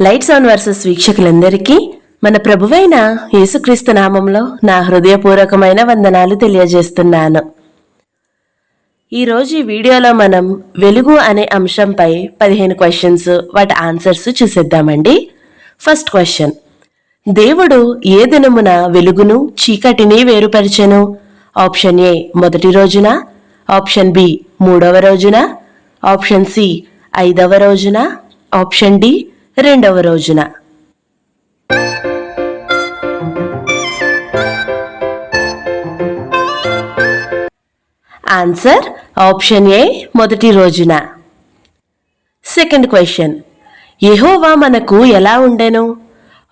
Lights on versus వీక్షకులందరికీ మన ప్రభువైన యేసుక్రీస్తు నామంలో నా హృదయపూర్వకమైన వందనాలు తెలియజేస్తున్నాను. ఈరోజు ఈ వీడియోలో మనం వెలుగు అనే అంశంపై పదిహేను క్వశ్చన్స్ వాటి ఆన్సర్స్ చూసేద్దామండి. ఫస్ట్ క్వశ్చన్ దేవుడు ఏ దినమున వెలుగును చీకటిని వేరుపరిచెను? ఆప్షన్ ఏ మొదటి రోజున. ఆప్షన్ బి మూడవ రోజున. ఆప్షన్ సి ఐదవ రోజున. ఆప్షన్ డి రెండవ రోజున. ఆన్సర్ ఆప్షన్ ఏ మొదటి రోజున. సెకండ్ క్వశ్చన్ ఎహోవా మనకు ఎలా ఉండెను?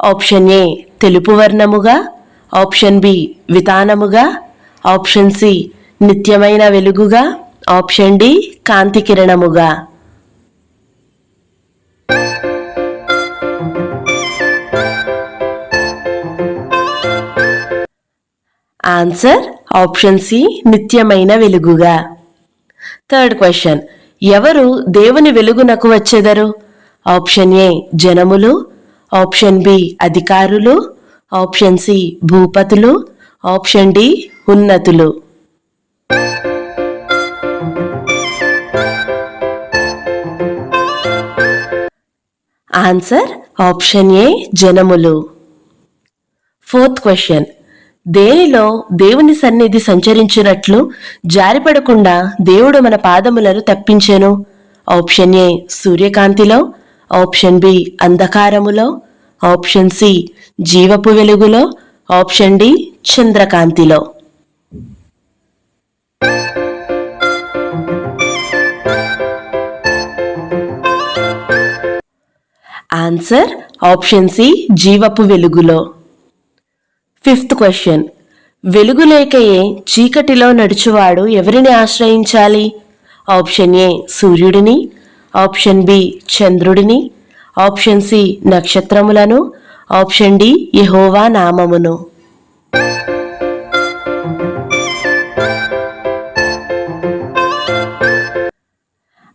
ఆప్షన్ ఏ తెలుపు వర్ణముగా. ఆప్షన్ బి వితానముగా ఆప్షన్ సి నిత్యమైన వెలుగుగా. ఆప్షన్ డి కాంతి కిరణముగా. ఆన్సర్ ఆప్షన్ సి నిత్యమైన వెలుగుగా. థర్డ్ క్వశ్చన్ ఎవరు దేవుని వెలుగునకు వచ్చెదరు? ఆప్షన్ ఏ జనములు. ఆప్షన్ బి అధికారులు. ఆప్షన్ సి భూపతులు. ఆప్షన్ డి ఉన్నతులు. ఆన్సర్ ఆప్షన్ ఏ జనములు. ఫోర్త్ క్వశ్చన్ దేనిలో దేవుని సన్నిధి సంచరించినట్లు జారిపడకుండా దేవుడు మన పాదములను తప్పించెను. ఆప్షన్ ఏ సూర్యకాంతిలో. ఆప్షన్ బి అంధకారములో. ఆప్షన్ సి జీవపు వెలుగులో. ఆప్షన్ డి చంద్రకాంతిలో. ఆన్సర్ ఆప్షన్ సి జీవపు వెలుగులో. ఫిఫ్త్ క్వశ్చన్ వెలుగు లేకయే చీకటిలో నడుచువాడు ఎవరిని ఆశ్రయించాలి? ఆప్షన్ ఏ సూర్యుడిని ఆప్షన్ బి చంద్రుడిని ఆప్షన్ సి నక్షత్రములను ఆప్షన్ డి యహోవా నామమును.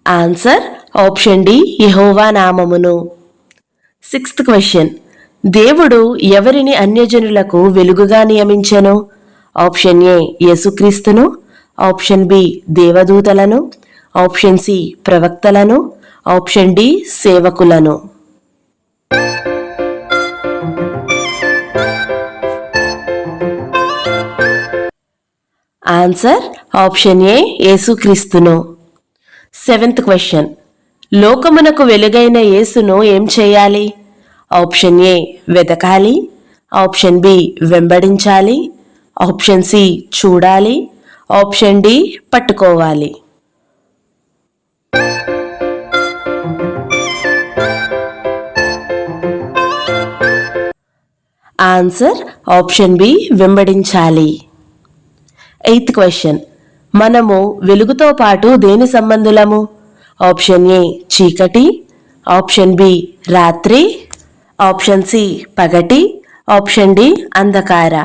ఆన్సర్ ఆప్షన్ డి యహోవా నామమును. సిక్స్త్ క్వశ్చన్ దేవుడు ఎవరిని అన్యజనులకు వెలుగుగా నియమించెను? ఆప్షన్ ఏ యేసుక్రీస్తును ఆప్షన్ బి దేవదూతలను ఆప్షన్ సి ప్రవక్తలను ఆప్షన్ డి సేవకులను. ఆన్సర్ ఆప్షన్ ఏ యేసుక్రీస్తును. Seventh question. లోకమునకు వెలుగైన యేసును ఏం చేయాలి? ఆప్షన్ ఏ వెతకాలి ఆప్షన్ బి వెంబడించాలి ఆప్షన్ సి చూడాలి ఆప్షన్ డి పట్టుకోవాలి. ఆన్సర్ ఆప్షన్ బి వెంబడించాలి. Eighth question. మనము వెలుగుతో పాటు దేని సంబంధులము? ఆప్షన్ ఏ చీకటి ఆప్షన్ బి రాత్రి ఆప్షన్ సి పగటి ఆప్షన్ డి అంధకార.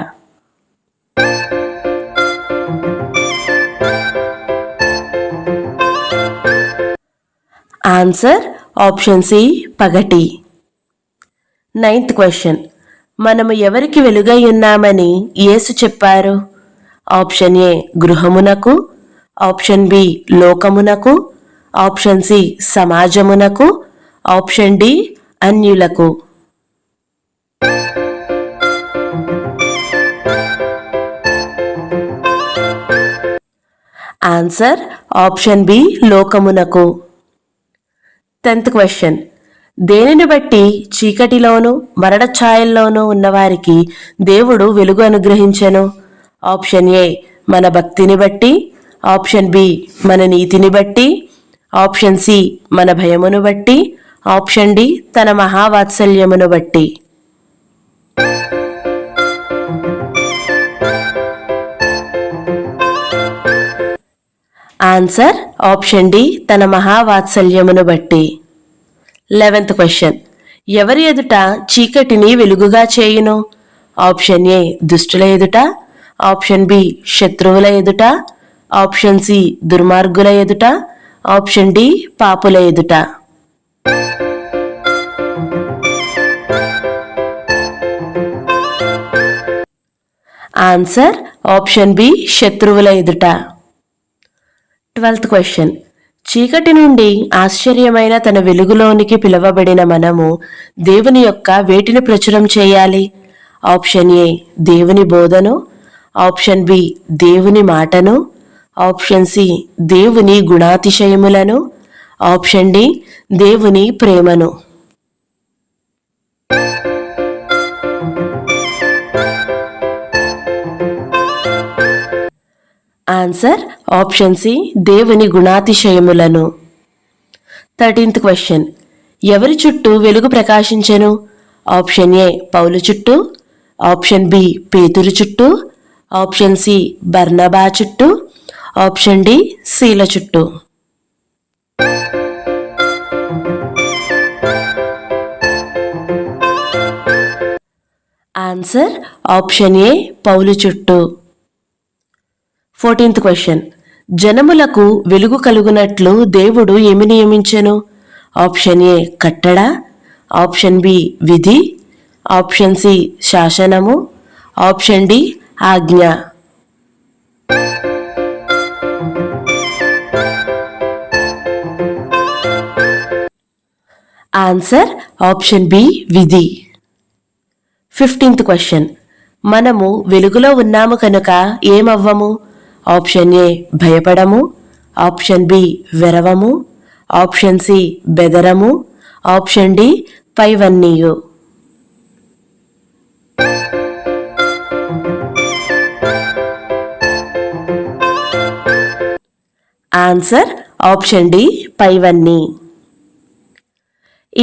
ఆన్సర్ ఆప్షన్ సి పగటి. Ninth question. మనము ఎవరికి వెలుగై ఉన్నామని యేసు చెప్పారు? ఆప్షన్ ఏ గృహమునకు ఆప్షన్ బి లోకమునకు ఆప్షన్ సి సమాజమునకు ఆప్షన్ డి అన్యులకు. ఆన్సర్ ఆప్షన్ బి లోకమునకు. Tenth question. దేనిని బట్టి చీకటిలోను మరణ ఛాయల్లోనూ ఉన్నవారికి దేవుడు వెలుగు అనుగ్రహించెను? ఆప్షన్ ఏ మన భక్తిని బట్టి. ఆప్షన్ బి మన నీతిని బట్టి. ఆప్షన్ సి మన భయమును బట్టి. ఆప్షన్ డి తన మహావాత్సల్యమును బట్టి. ఆన్సర్ ఆప్షన్ డి తన మహావాత్సల్యమును బట్టి. Eleventh question. ఎవరి ఎదుట చీకటిని వెలుగుగా చేయును? ఆప్షన్ ఏ దుష్టుల ఎదుట. ఆప్షన్ బి శత్రువుల ఎదుట. ఆప్షన్ సి దుర్మార్గుల ఎదుట. ఆప్షన్ డి పాపుల ఎదుట. ఆన్సర్ ఆప్షన్ బి శత్రువుల ఎదుట. ట్వెల్త్ క్వశ్చన్ చీకటి నుండి ఆశ్చర్యమైన తన వెలుగులోనికి పిలువబడిన మనము దేవుని యొక్క వేటిని ప్రచురం చేయాలి? ఆప్షన్ ఏ దేవుని బోధను. ఆప్షన్ బి దేవుని మాటను. ఆప్షన్ సి దేవుని గుణాతిశయములను. ఆప్షన్ డి దేవుని ప్రేమను. ఆన్సర్ ఆప్షన్ సి దేవుని గుణాతిశయములను. Thirteenth question. ఎవరి చుట్టూ వెలుగు ప్రకాశించెను? ఆప్షన్ ఏ పౌలు చుట్టూ. ఆప్షన్ బి పేతురు చుట్టూ. ఆప్షన్ సి బర్నబా చుట్టూ. ఆప్షన్ డి శీల చుట్టూ. ఆన్సర్ ఆప్షన్ ఏ పౌలు చుట్టూ. Fourteenth question. జనములకు వెలుగు కలుగునట్లు దేవుడు ఏమి నియమించెను? ఆప్షన్ ఏ కట్టడ ఆప్షన్ బి విధి ఆప్షన్ సి శాసనము ఆప్షన్ డి ఆజ్ఞ. ఆన్సర్ ఆప్షన్ బి విధి. Fifteenth question. మనము వెలుగులో ఉన్నాము కనుక ఏమవ్వము? ఆప్షన్ ఏ భయపడము ఆప్షన్ బి వెరవము ఆప్షన్ సి బెదరము ఆప్షన్ డి పైవన్నీయు. ఆన్సర్ ఆప్షన్ డి పైవన్నీ.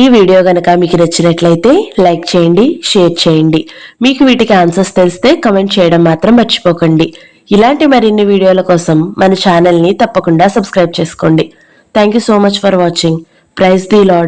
ఈ వీడియో కనుక మీకు నచ్చినట్లయితే లైక్ చేయండి షేర్ చేయండి. మీకు వీటికి ఆన్సర్స్ తెలిస్తే కమెంట్ చేయడం మాత్రం మర్చిపోకండి. ఇలాంటి మరిన్ని వీడియోల కోసం మన ఛానల్ని తప్పకుండా సబ్స్క్రైబ్ చేసుకోండి. Thank you so much for watching praise the Lord